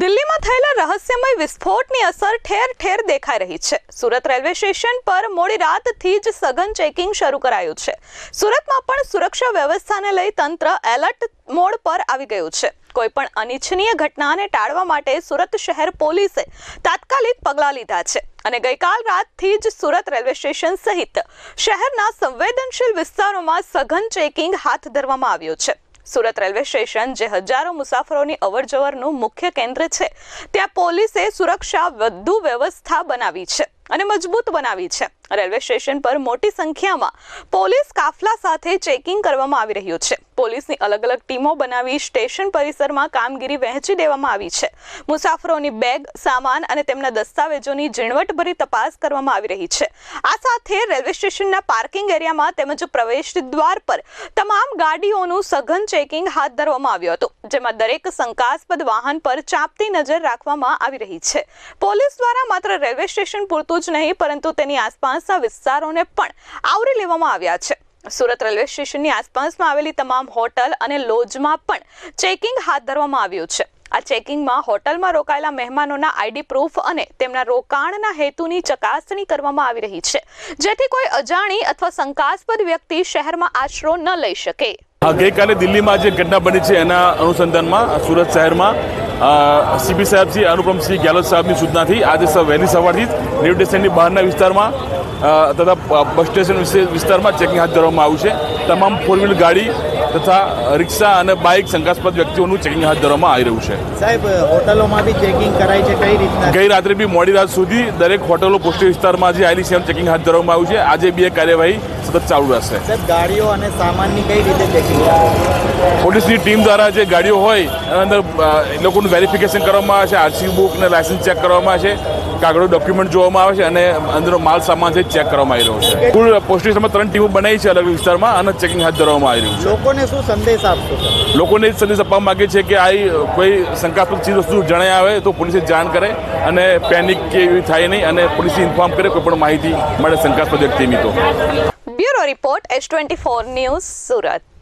દિલ્હીમાં થયેલા રહસ્યમય વિસ્ફોટની અસર ઠેર ઠેર દેખાઈ રહી છે. સુરત રેલવે સ્ટેશન પર મોડી રાતથી જ સઘન ચેકિંગ શરૂ કરાયું છે. સુરતમાં પણ સુરક્ષા વ્યવસ્થાને લઈ તંત્ર એલર્ટ મોડ પર આવી ગયું છે. કોઈ પણ અનિચ્છનીય ઘટનાને ટાળવા માટે સુરત શહેર પોલીસે તાત્કાલિક પગલાં લીધા છે અને ગઈકાલ રાતથી જ સુરત રેલવે સ્ટેશન સહિત શહેરના સંવેદનશીલ વિસ્તારોમાં સઘન ચેકિંગ હાથ ધરવામાં આવ્યું છે. સુરત રેલવે સ્ટેશન, જે હજારો મુસાફરોની અવરજવરનું મુખ્ય કેન્દ્ર છે, ત્યાં પોલીસે સુરક્ષા વધુ વ્યવસ્થા બનાવી છે. અને મજબૂત બનાવી છે. રેલવે સ્ટેશન પર મોટી સંખ્યામાં પોલીસ કાફલા સાથે ચેકિંગ કરવામાં આવી રહ્યું છે. પોલીસની અલગ અલગ ટીમો બનાવી સ્ટેશન પરિસરમાં કામગીરી વહેંચી દેવામાં આવી છે. મુસાફરોની બેગ, સામાન અને તેમના દસ્તાવેજોની ઝીણવટભરી તપાસ કરવામાં આવી રહી છે. આ સાથે રેલવે સ્ટેશનના પાર્કિંગ એરિયામાં તેમજ પ્રવેશ દ્વાર પર તમામ ગાડીઓનું સઘન ચેકિંગ હાથ ધરવામાં આવ્યું હતું, જેમાં દરેક શંકાસ્પદ વાહન પર ચાંપતી નજર રાખવામાં આવી રહી છે. પોલીસ દ્વારા માત્ર રેલવે સ્ટેશન પૂરતું જ નહીં, પરંતુ તેની આસપાસના વિસ્તારોને પણ આવરી લેવામાં આવ્યા છે. સુરત રેલવે સ્ટેશનની આસપાસમાં આવેલી તમામ હોટલ અને લોજમાં પણ ચેકિંગ હાથ ધરવામાં આવ્યું છે. આ ચેકિંગમાં હોટલમાં રોકાયેલા મહેમાનોના આઈડી પ્રૂફ અને તેમના રોકાણના હેતુની ચકાસણી કરવામાં આવી રહી છે. જેથી કોઈ અજાણી અથવા શંકાસ્પદ વ્યક્તિ શહેરમાં આશરો ન લઈ શકે. ગઈકાલે દિલ્હીમાં જે ઘટના બની છે એના અનુસંધાનમાં સુરત શહેરમાં. સીપી સાહેબજી અનુપમસિંહ ગેહલોત સાહેબની સૂચનાથી આજે વહેલી સવારથી જ રેલવે સ્ટેશનની બહારના વિસ્તારમાં તથા બસ સ્ટેશન વિસ્તારમાં ચેકિંગ હાથ ધરવામાં આવ્યું છે. તમામ ફોર વ્હીલ ગાડી તથા રિક્ષા અને બાઇક શંકાસ્પદ વ્યક્તિઓનું ચેકિંગ હાથ ધરવામાં આવી રહ્યું છે. સાહેબ હોટલોમાં બી ચેકિંગ કરાય છે કઈ રીતના? ગઈ રાત્રે બી મોડી રાત સુધી દરેક હોટલો પોસ્ટ વિસ્તારમાં જે આવેલી છે એમ ચેકિંગ હાથ ધરવામાં આવ્યું છે. આજે બી એ કાર્યવાહી સતત ચાલુ રહેશે. સાહેબ ગાડીઓ અને સામાનની કઈ રીતે ચેકિંગ પોલીસની ટીમ દ્વારા જે ગાડીઓ હોય એના અંદર એ લોકોનું વેરિફિકેશન કરવામાં આવે છે આરસી બુક અને લાયસન્સ ચેક કરવામાં આવે છે. કાગળો ડોક્યુમેન્ટ જોવામાં આવે છે અને અંદરનો માલ સામાન છે ચેક કરવામાં આવી રહ્યો છે. કુલ પોસ્ટ સ્ટેશનમાં ત્રણ ટીમો બનાવી છે અલગ વિસ્તારમાં અને ચેકિંગ હાથ ધરવામાં આવી રહ્યું લોકોને શું સંદેશ આપશો લોકોને સંદેશ આપવા માગે છે કે આ કોઈ શંકાસ્પદ ચીજ વસ્તુ જણાય આવે તો પોલીસે જાણ કરે અને પેનિક કે એવી થાય નહીં અને પોલીસે ઇન્ફોર્મ કરે કોઈ પણ માહિતી મળે શંકાસ્પદ વ્યક્તિની તો bureau report S twenty four news Surat.